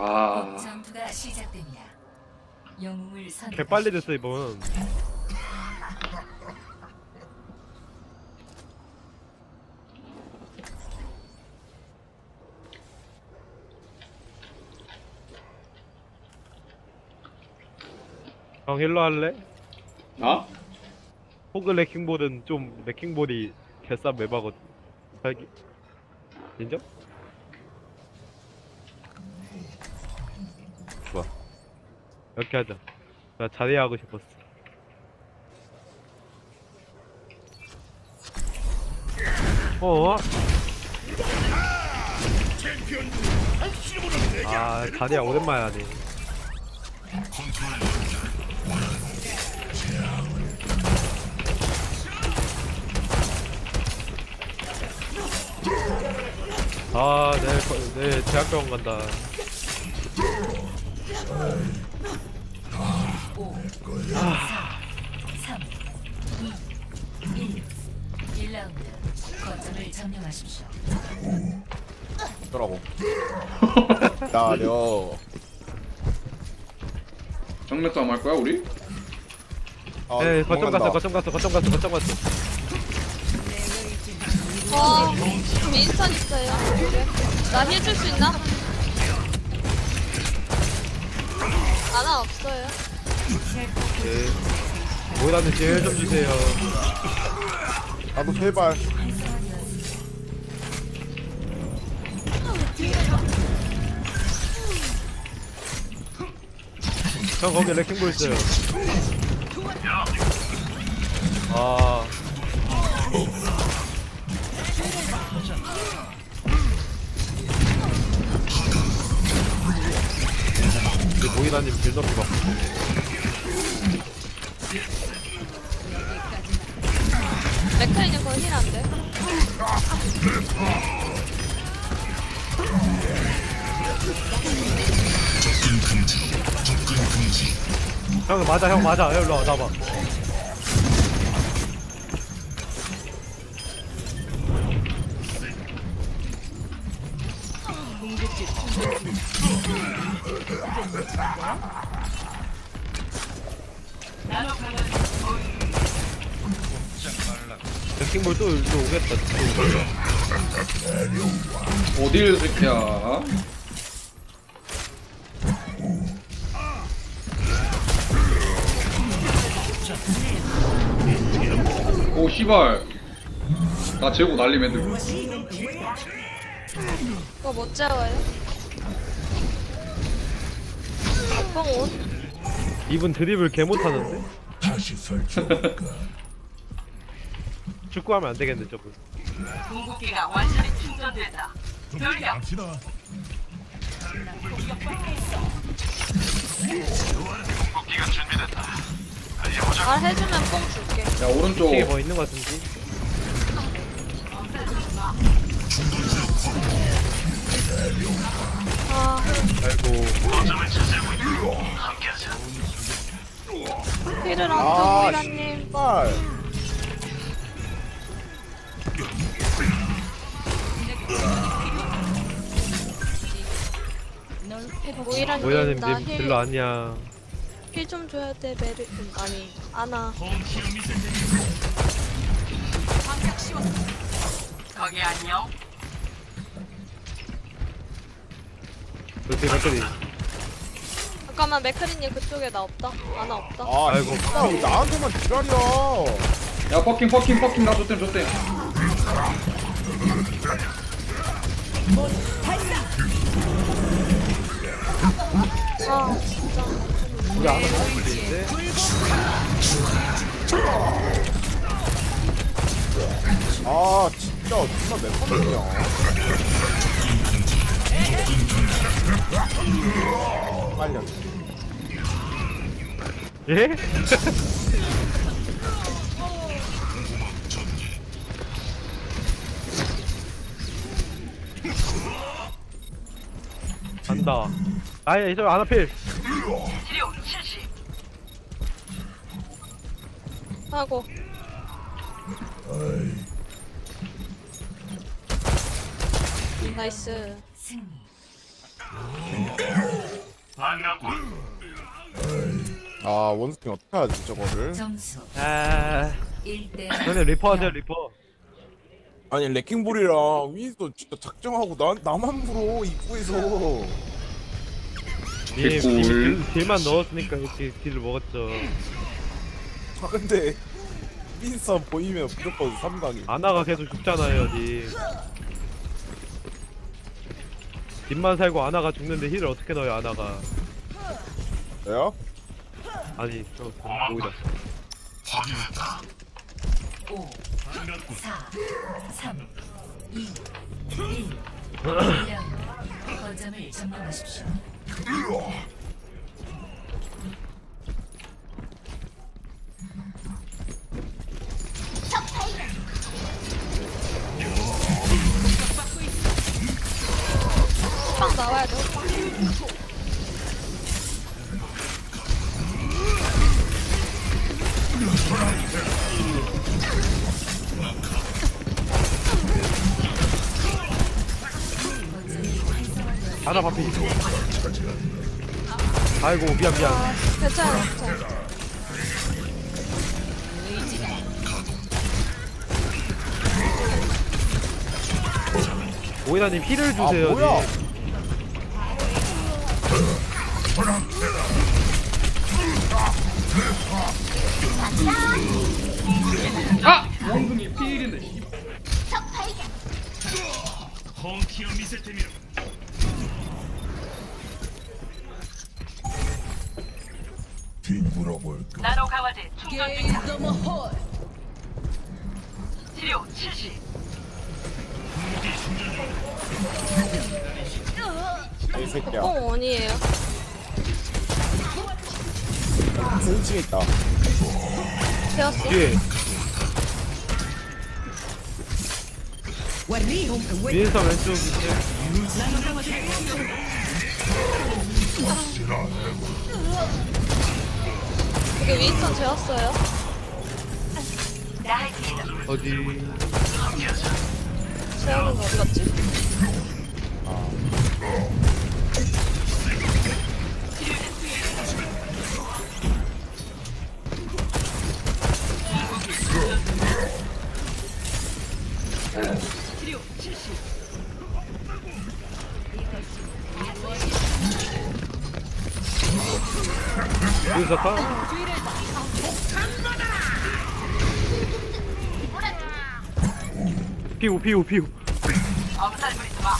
아 전투가 시작됩니다. 영웅을 선. 개 빨리 됐어 이번. 형 힐러 할래? 어? 호그 레킹볼은 좀 레킹볼이 개싼 맵하거든. 살기 인정? 좋아. 이렇게 하자. 나 자리하고 싶었어. 어? 아, 자리야 오랜만에 하네. 아, 내일, 거- 내일 대학병원 간다. 5, 4, 3, 2, 1. 1라운드. 거점을 점령하십시오. 더라고 나려 정면 싸움 할 거야 우리? 아, 네, 거점 도망간다. 갔어, 거점 갔어, 거점 갔어, 거점 갔어. 어, 윈스턴 있어요. 나 해줄 수 있나? 아나 없어요. 네. 모이라는 제일 좀 주세요. 나도 제발 형 거기 레킹볼 있어요. 아. 모이라님 빌더피 봐. 맥크리는 거의 돼. 형 맞아, 형 맞아. 형 일로 와, 나봐. 레킹볼 또 오겠다. 또 오겠다. 어딜 새끼야 오 씨발 나 재고 날림 애들 그거 못 재워요? 뽕 옷? 이분 드립을 개 못하는데? 다시 설치할까? 축구하면 안 되겠네, 저분. 갑시다. 말 해주면 뽕 줄게. 야 오른쪽 뭐 있는 것 같은지? 아, 아이고. 힐을 안 아, 줘, 모이라님. 씨 모이라님 나님 힐, 별로 아니야. 힐좀 줘야 돼, 메르. 음, 아니, 아나. 그렇게 갔더니 잠깐만, 맥크리님 그쪽에 나 없다. 아나 없다. 아 아이고. 나한테만 지랄이야 야 퍼킹 퍼킹 퍼킹 나 줬댐 줬댐 우리 아는 거 풀리는데? 아 진짜 몇 번이냐 빨려 예? 간다. 아예 이저 아나필. 하고. 나이스. 아 원스팅 어떻게 하지 저거를 점수 아 1대 형님 리퍼 하세요 리퍼 아니 레킹볼이랑 윈스턴 진짜 작정하고 나, 나만 물어 입구에서 님 개꿀. 딜, 딜만 넣었으니까 이렇게 딜을 먹었죠 아 근데 윈스턴 보이면 무조건 3강이 아나가 계속 죽잖아요 님 딜만 살고 아나가 죽는데 힐을 어떻게 넣어요 아나가 왜요? 아니 저 오히려 확인했다. 5 4 3 2 1 1라운드 거점을 점령하십시오. 호빵 나와야 아나 바피 아이고 미안 미안. 아 괜찮아 괜찮아 오이나님 힐을 아 주세요 뭐야? 님. 아! 원숭이 피일인데 펑키어 미세 때미로. 뒤물어볼까? 나노 강화제 충전 중 이 새끼야. 호빵 원이에요. 2층에 있다. 되었어? 뒤에 위에서 왼쪽 밑에 여기 윈스턴 재웠어요? 어디? 재우는 거 어디 갔지? 위에서 파 피우 피우 피우 아 아.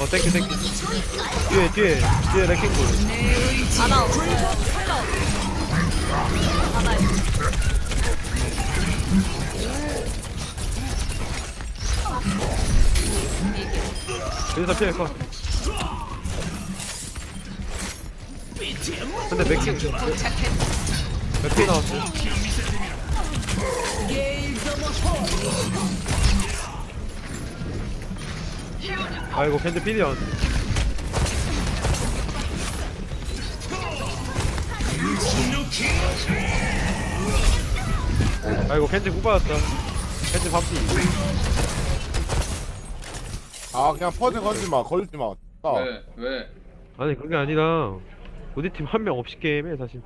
어 땡큐 땡큐 뒤에 뒤에 뒤에 백킹볼 없어요 헬라 없어요 아나 있 어 위에서 피해 컷. 근데 맥킹 맥킹 나왔어. 아이고 캔드 필이야 아이고 캔드 구 받았다. 캔드 반피 아 그냥 퍼즐 걸지 마 걸지 마 아, 왜? 왜? 아니 그게 아니라 우리 팀 한 명 없이 게임해 사실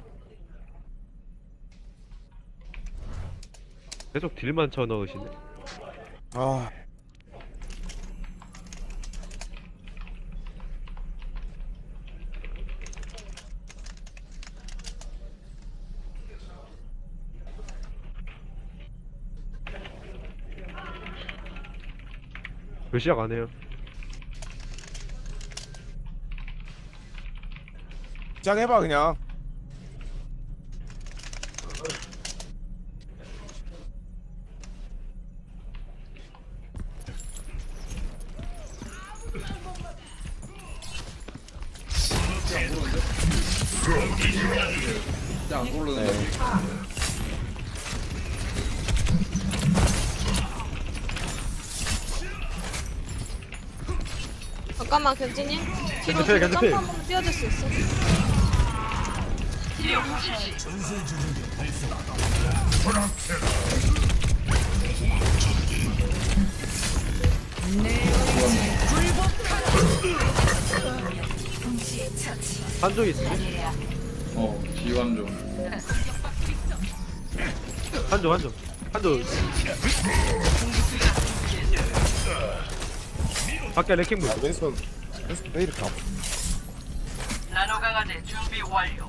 계속 딜만 쳐 넣으시네 아 왜 시작 안 해요? 시작해봐 그냥. 진짜 안 고르는데. 아까 잠깐만 견진이. 뒤로 견제, 뒤로 견제. 점프 한 번만 뛰어줄 수 있어 한쪽 있지? 어 지완조 한쪽 한쪽 한쪽 밖에 레킹볼 아, 왼손 왼손 왜 이렇게 아파 나노 강화제 준비 완료.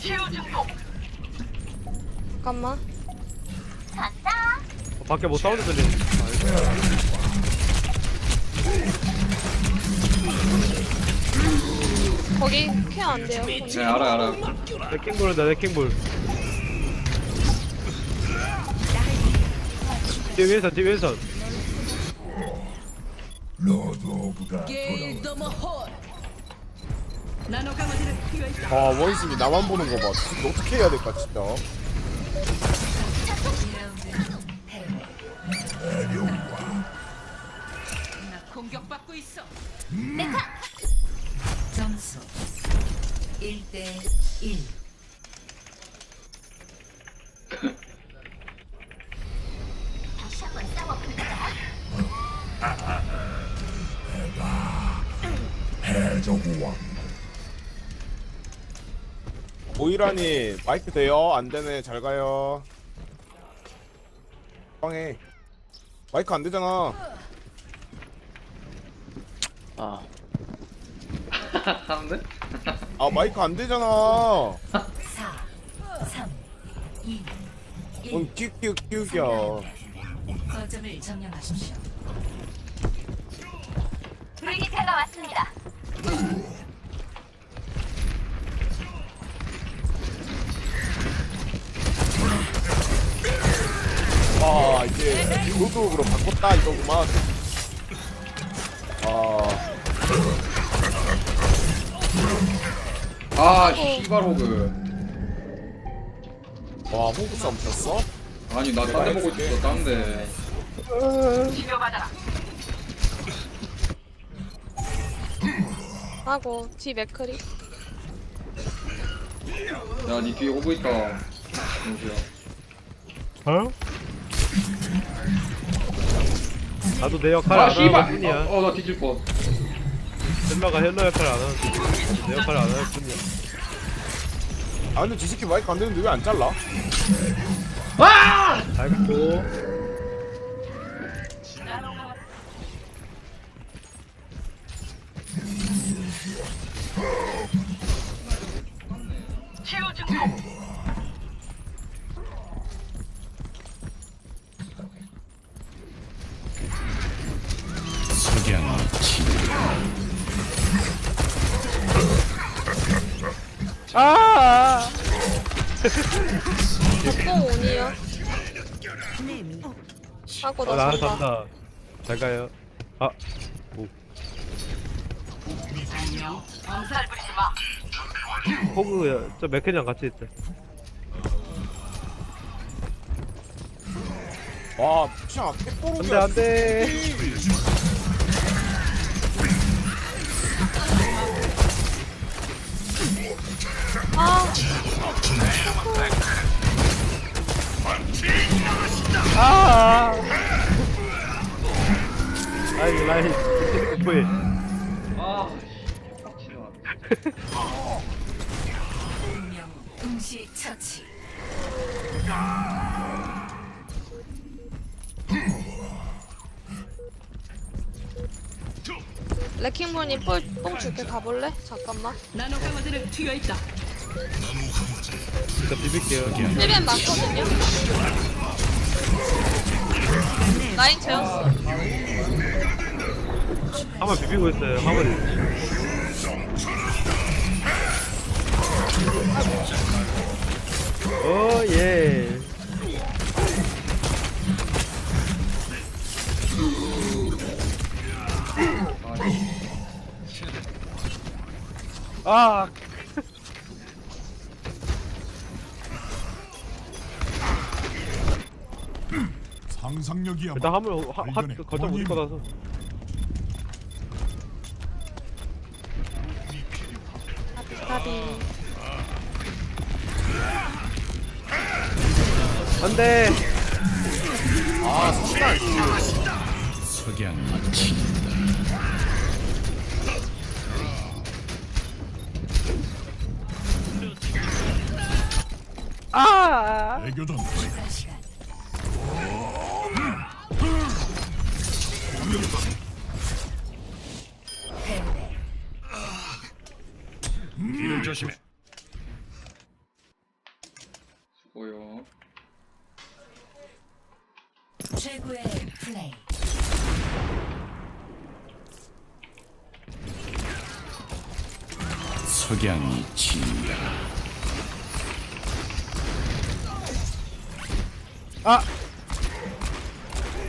치유 증폭. 잠깐만. 어, 밖에 뭐 사운드 들리네 거기 케어 안 돼요. 네 알아 알아. 레킹볼이다 레킹볼. 뒤에 왼손 뒤에 왼손 아 원숭이 나만 보는 거봐 어떻게 해야 될까 진짜 2라운드 패배. 공격받고 있어. 점수 1대 1. 오이라니 마이크 돼요? 안 되네 잘 가요 빵해 마이크 안 되잖아 하는데? 아 마이크 안 되잖아 4, 3, 2, 1. 응 끼끼 끼우기야 거점을 점령하십시오. 브리기테가 왔습니다. 아 이제 노드로 바꿨다 이거구만. 아. 아 씨발 호그. 와, 호구 싸움 쳤어? 아니 나 딴 데 보고 있었어 딴데. 하고 뒤 맥크리. 야니 뒤에 호그 있다. 영수야. 어? 나도 내 역할 아 안 하는 씨발. 뿐이야. 어나 뒤질 뻔. 헬러가 헬러 역할 안 하는 뿐이야. 내 역할 안 하는 뿐이야. 아, 근데 지식이 마이크 안 되는데 왜 안 잘라? 잘 갖고 아! 복공 온이요? 하고 어, 잔다. 산다. 잘 가요. 아. 호그 저 맥케니랑 같이 있대. 와, 피아. 안 돼 안 돼 아아 아이 라인 오프해 아. 레킹볼님 뽕 줄게 가볼래? 잠깐만 나노 강화제를 튀어 있다. 진짜 비빌게요. 1벤 많거든요. 라인 재웠어 한번 비비고 있어요 한번 오 예. 아 상상력이야. 일단 화물 화, 화, 발견해. 거점 우리 거라서 까비. 안돼 석양 애교전 추가 시간. 패배. 뒤를 조심해 수고요. 최고의 플레이. 석양이 진다.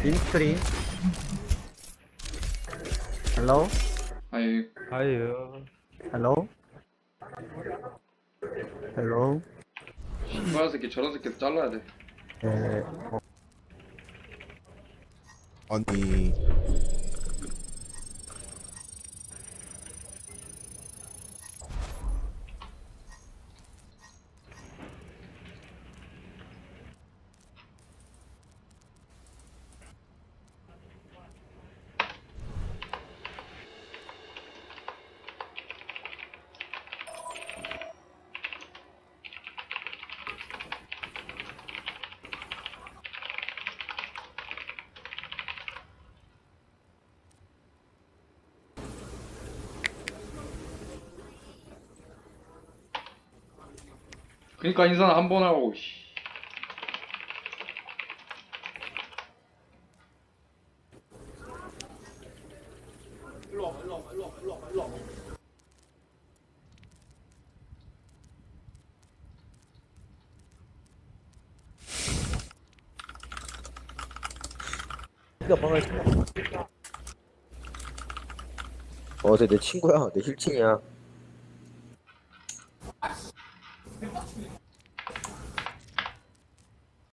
인스크린 헬로? 아이 아유. 헬로? 헬로? 저런 새끼. 저런 새끼 잘라야 돼. 네. 어, 아니 그니까 인사는 한 번 하고 씨. 어제 내 친구야 내 힐친이야